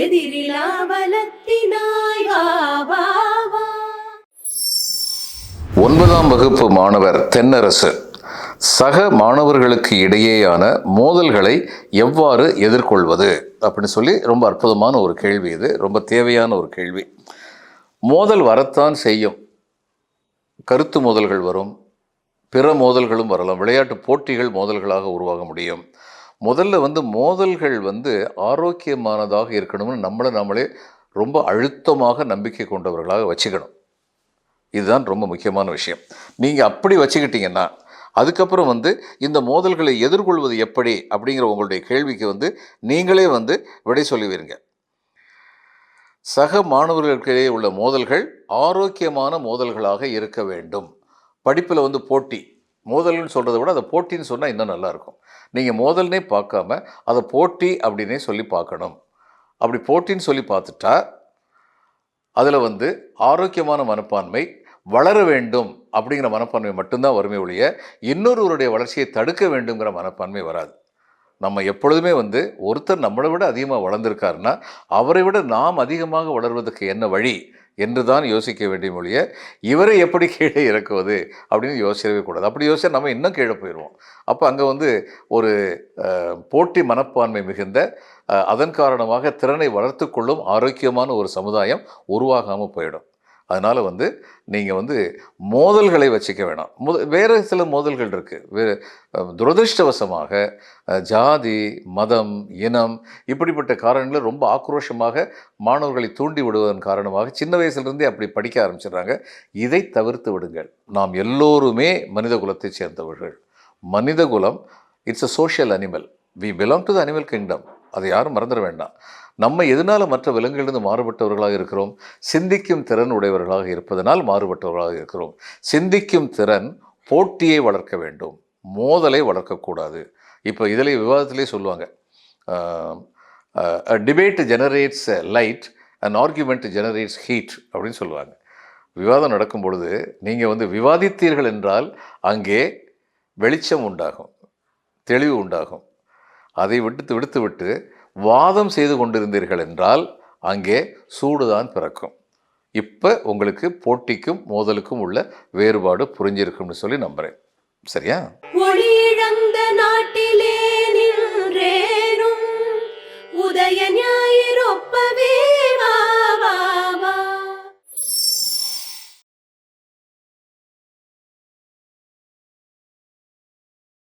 எதிரிலா பலத்தினாய் ஒன்பதாம் வகுப்பு மாணவர் தென்னரசு. சக மாணவர்களுக்கு இடையேயான மோதல்களை எவ்வாறு எதிர்கொள்வது அப்படின்னு சொல்லி ரொம்ப அற்புதமான ஒரு கேள்வி இது ரொம்ப தேவையான ஒரு கேள்வி. மோதல் வரத்தான் செய்யும். கருத்து மோதல்கள் வரும் பிற மோதல்களும் வரலாம் விளையாட்டு போட்டிகள் மோதல்களாக உருவாக முடியும். முதல்ல வந்து மோதல்கள் வந்து ஆரோக்கியமானதாக இருக்கணும்னு நம்மளை நம்மளே ரொம்ப அழுத்தமாக நம்பிக்கை கொண்டவர்களாக வச்சுக்கணும். இதுதான் ரொம்ப முக்கியமான விஷயம். நீங்கள் அப்படி வச்சுக்கிட்டீங்கன்னா அதுக்கப்புறம் வந்து இந்த மோதல்களை எதிர்கொள்வது எப்படி அப்படிங்கிற உங்களுடைய கேள்விக்கு வந்து நீங்களே வந்து விடை சொல்லுவீங்க சக மாணவர்களுக்கிடையே உள்ள மோதல்கள் ஆரோக்கியமான மோதல்களாக இருக்க வேண்டும். படிப்பில் வந்து போட்டி மோதல்னு சொல்கிறத விட அதை போட்டின்னு சொன்னால் இன்னும் நல்லாயிருக்கும். நீங்கள் மோதல்னே பார்க்காம அதை போட்டி அப்படின்னே சொல்லி பார்க்கணும். அப்படி போட்டின்னு சொல்லி பார்த்துட்டா அதில் வந்து ஆரோக்கியமான மனப்பான்மை வளர வேண்டும் அப்படிங்கிற மனப்பான்மை மட்டும்தான் வருமே ஒழிய இன்னொருவருடைய வளர்ச்சியை தடுக்க வேண்டுங்கிற மனப்பான்மை வராது. நம்ம எப்பொழுதுமே வந்து ஒருத்தர் நம்மளை விட அதிகமாக வளர்ந்துருக்காருன்னா அவரை விட நாம் அதிகமாக வளர்வதற்கு என்ன வழி? என்று தான் யோசிக்க வேண்டிய மொழிய இவரை எப்படி கீழே இறக்குவது அப்படின்னு யோசிக்கவே கூடாது. அப்படி யோசிச்சா நம்ம இன்னும் கீழே போயிடுவோம் அப்போ அங்கே வந்து ஒரு போட்டி மனப்பான்மை மிகுந்த அதன் காரணமாக திறனை வளர்த்து கொள்ளும் ஆரோக்கியமான ஒரு சமுதாயம் உருவாகாமல் போயிடும். அதனால் வந்து நீங்கள் வந்து மோதல்களை வச்சுக்க வேணாம். முத வேறு சில மோதல்கள் இருக்குது வே துரதிருஷ்டவசமாக துரதிர்ஷ்டவசமாக ஜாதி மதம் இனம் இப்படிப்பட்ட காரணங்களில் ரொம்ப ஆக்ரோஷமாக மாணவர்களை தூண்டி விடுவதன் காரணமாக சின்ன வயசுலேருந்தே அப்படி படிக்க ஆரம்பிச்சிடுறாங்க. இதை தவிர்த்து விடுங்கள். நாம் எல்லோருமே மனித குலத்தைச் சேர்ந்தவர்கள். மனித குலம் it's a social animal we belong to the animal kingdom அதை யாரும் மறந்துட வேண்டாம். நம்ம எதனால் மற்ற விலங்குகளிலிருந்து மாறுபட்டவர்களாக இருக்கிறோம்? சிந்திக்கும் திறன் உடையவர்களாக இருப்பதனால் மாறுபட்டவர்களாக இருக்கிறோம். சிந்திக்கும் திறன் போட்டியை வளர்க்க வேண்டும். மோதலை வளர்க்கக்கூடாது. இப்போ இதில் விவாதத்திலே சொல்லுவாங்க. Debate generates light and argument generates heat அப்படின்னு சொல்லுவாங்க. விவாதம் நடக்கும் பொழுது நீங்கள் வந்து விவாதித்தீர்கள் என்றால் அங்கே வெளிச்சம் உண்டாகும் தெளிவு உண்டாகும். அதை விடுத்து விடுத்து விட்டு வாதம் செய்து கொண்டிருந்தீர்கள் என்றால் அங்கே சூடுதான் பிறக்கும். இப்போ உங்களுக்கு போட்டிக்கும் மோதலுக்கும் உள்ள வேறுபாடு புரிஞ்சிருக்கும்னு சொல்லி நம்புகிறேன் சரியா? நாட்டிலே உதய ஞாயிறோ